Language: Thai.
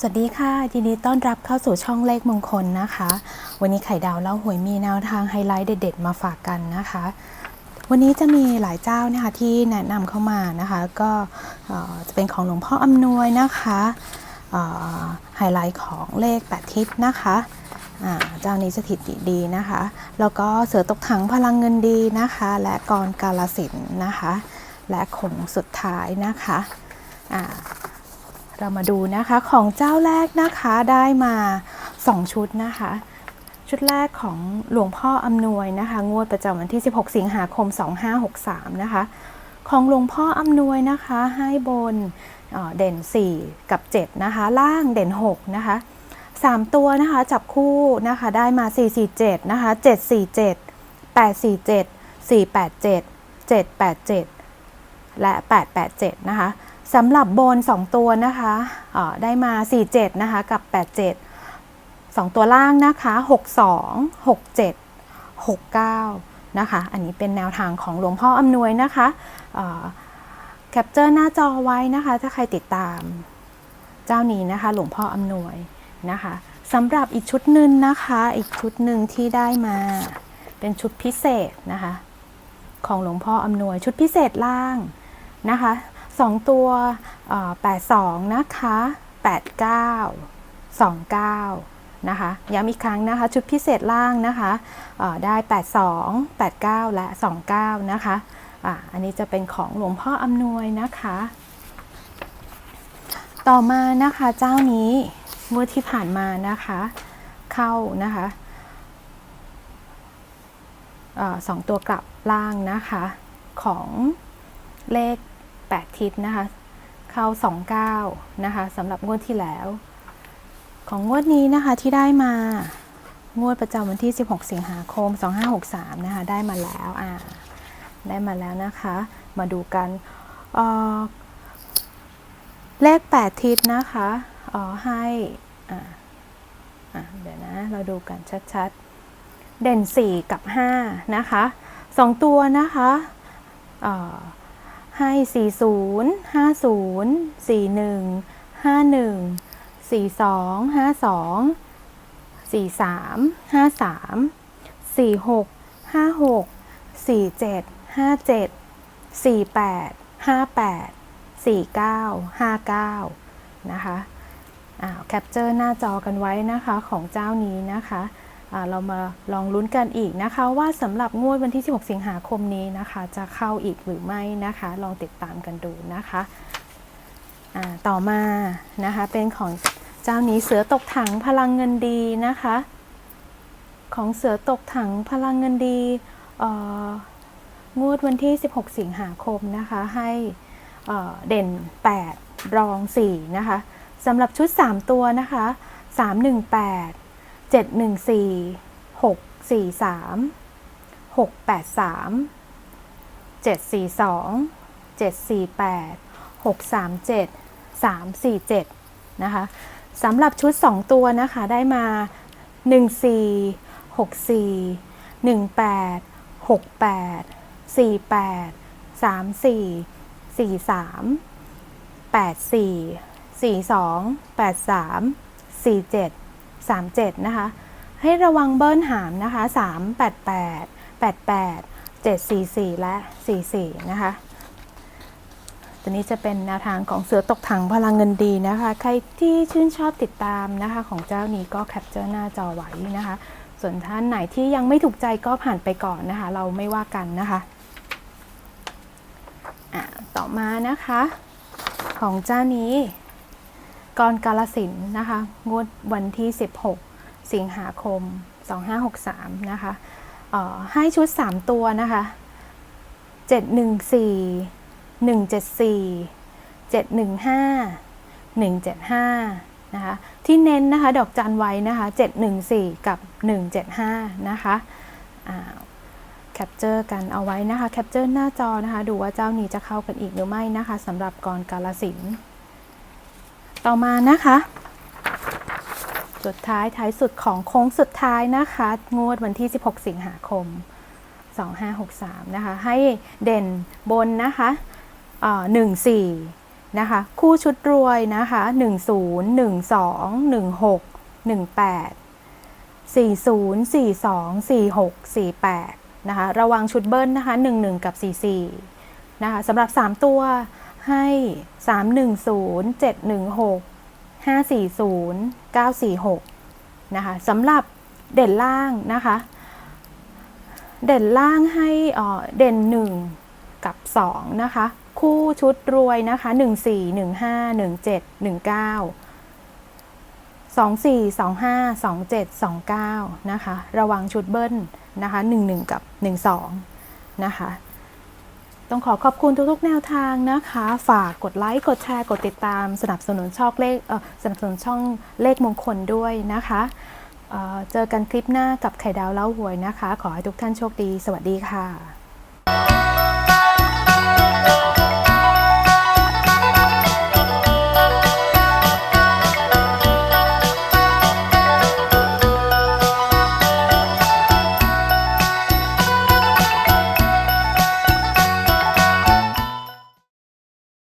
สวัสดีค่ะยินดีต้อนรับเข้าสู่ช่องเลขมงคลนะคะ วันนี้ไข่ดาวเล่าหวยมีแนวทางไฮไลท์เด็ดๆมาฝากกันนะคะ วันนี้จะมีหลายเจ้านะคะที่แนะนำเข้ามานะคะ ก็จะเป็นของหลวงพ่ออำนวยนะคะไฮไลท์ของเลขแปดทิศนะคะเจ้านี้สถิติดีนะคะ แล้วก็เสือตกถังพลังเงินดีนะคะ และกรกาลสินนะคะ และขงสุดท้ายนะคะ เรามาดูนะคะของเจ้าแรกนะคะได้มา 2 ชุดนะคะ ชุดแรกของหลวงพ่ออำนวยนะคะ งวดประจำวันที่ 16 สิงหาคม 2563 นะคะ ของหลวงพ่ออำนวยนะคะให้บนเเด่น 4 กับ 7 นะคะ ล่างเด่น 6 นะคะ 3 ตัวนะคะจับคู่นะคะได้มา 447 นะคะ 747 847 487 787 และ 887 นะคะ สำหรับบน 2 ตัวนะคะได้มา 47 นะคะ กับ 87 2 ตัวล่างนะคะ 62 67 69 นะคะ อันนี้เป็นแนวทางของหลวงพ่ออำนวยนะคะแคปเจอร์หน้าจอไว้นะคะ ถ้าใครติดตามเจ้านี้นะคะ หลวงพ่ออำนวยนะคะสำหรับอีกชุดหนึ่งนะคะ อีกชุดหนึ่งที่ได้มาเป็นชุดพิเศษนะคะ ของหลวงพ่ออำนวยชุดพิเศษล่างนะคะ 2 ตัวเอ่อ82 นะคะ 89 29 นะคะ ย้ำอีกครั้งนะคะ ชุดพิเศษล่างนะคะเอ่อได้ 82 89 และ 29 นะคะอะอันนี้จะเป็นของหลวงพ่ออำนวยนะคะ ต่อมานะคะเจ้านี้งวดที่ผ่านมานะคะ เข้านะคะอสองตัวกลับล่างนะคะของเลข 8 ทิศนะคะ เข้า 29 นะคะสำหรับงวดที่แล้ว ของงวดนี้นะคะที่ได้มางวดประจำวันที่ 16 สิงหาคม 2563 นะคะ ได้มาแล้วอ่าได้มาแล้วนะคะ มาดูกันเเลข 8 ทิศนะคะออให้อ่าอะเดี๋ยวนะ เราดูกันชัดๆ เด่น 4 กับ 5 นะคะ 2 ตัวนะคะ ให้ 40 50 41 51 42 52 43 53 46 56 47 57 48 58 49 59 นะคะอ่าแคปเจอร์หน้าจอกันไว้นะคะของเจ้านี้นะคะ เรามาลองลุ้นกันอีกนะคะ ว่าสำหรับงวดวันที่ 16 สิงหาคมนี้นะคะ จะเข้าอีกหรือไม่นะคะ ลองติดตามกันดูนะคะต่อมานะคะเป็นของเจ้านี้เสือตกถังพลังเงินดีนะคะ ของเสือตกถังพลังเงินดีงวดวันที่ 16 สิงหาคมนะคะให้เอ่อเด่น 8 รอง 4 นะคะสำหรับชุด 3 ตัวนะคะ 318 714 643 683 742 748 637 347นะคะสำหรับชุด 2 ตัวนะคะได้มา 14 64 18 68 48 34 43 84 42 83 47 37 นะคะ ให้ระวังเบิ้ลหามนะคะ 388 88 744 และ 44 นะคะ ตัวนี้จะเป็นแนวทางของเสือตกถังพลังเงินดีนะคะ ใครที่ชื่นชอบติดตามนะคะของเจ้านี้ก็แคปเจอร์หน้าจอไว้นะคะ ส่วนท่านไหนที่ยังไม่ถูกใจก็ผ่านไปก่อนนะคะ เราไม่ว่ากันนะคะะต่อมานะคะของเจ้านี้ กรกาลสินนะคะ งวดวันที่ 16 สิงหาคม 2563 นะคะให้ชุด 3 ตัวนะคะ 714 174 715 175 นะคะ ที่เน้นนะคะ ดอกจันไว้นะคะ 714 กับ 175 นะคะแคปเจอร์กันเอาไว้นะคะ แคปเจอร์หน้าจอนะคะ ดูว่าเจ้านี้จะเข้ากันอีกหรือไม่นะคะสำหรับกรกาลสิน ต่อมานะคะ สุดท้ายท้ายสุดของโค้งสุดท้ายนะคะ งวดวันที่ 16 สิงหาคม 2563 นะคะ ให้เด่นบนนะคะหนึ่งสี่นะคะ คู่ชุดรวยนะคะ10 12 16 18 40 42 46 48นะคะ ระวังชุดเบิ้ลนะคะ11กับ44นะคะสำหรับ3ตัว ให้ 310 716 540 946นะคะสำหรับเด่นล่างนะคะ เด่นล่างให้เด่น 1 กับ 2 นะคะ คู่ชุดรวยนะคะ 14 15 17 19 24 25 27 29 นะคะ ระวังชุดเบิ้ลนะคะ 11 กับ 12 นะคะ ต้องขอขอบคุณทุกๆ แนวทางนะคะ ฝากกดไลค์ กดแชร์ กดติดตาม สนับสนุนช่องเลขเสนับสนุนช่องเลขมงคลด้วยนะคะเเจอกันคลิปหน้ากับไข่ดาวเล่าหวยนะคะ ขอให้ทุกท่านโชคดี สวัสดีค่ะ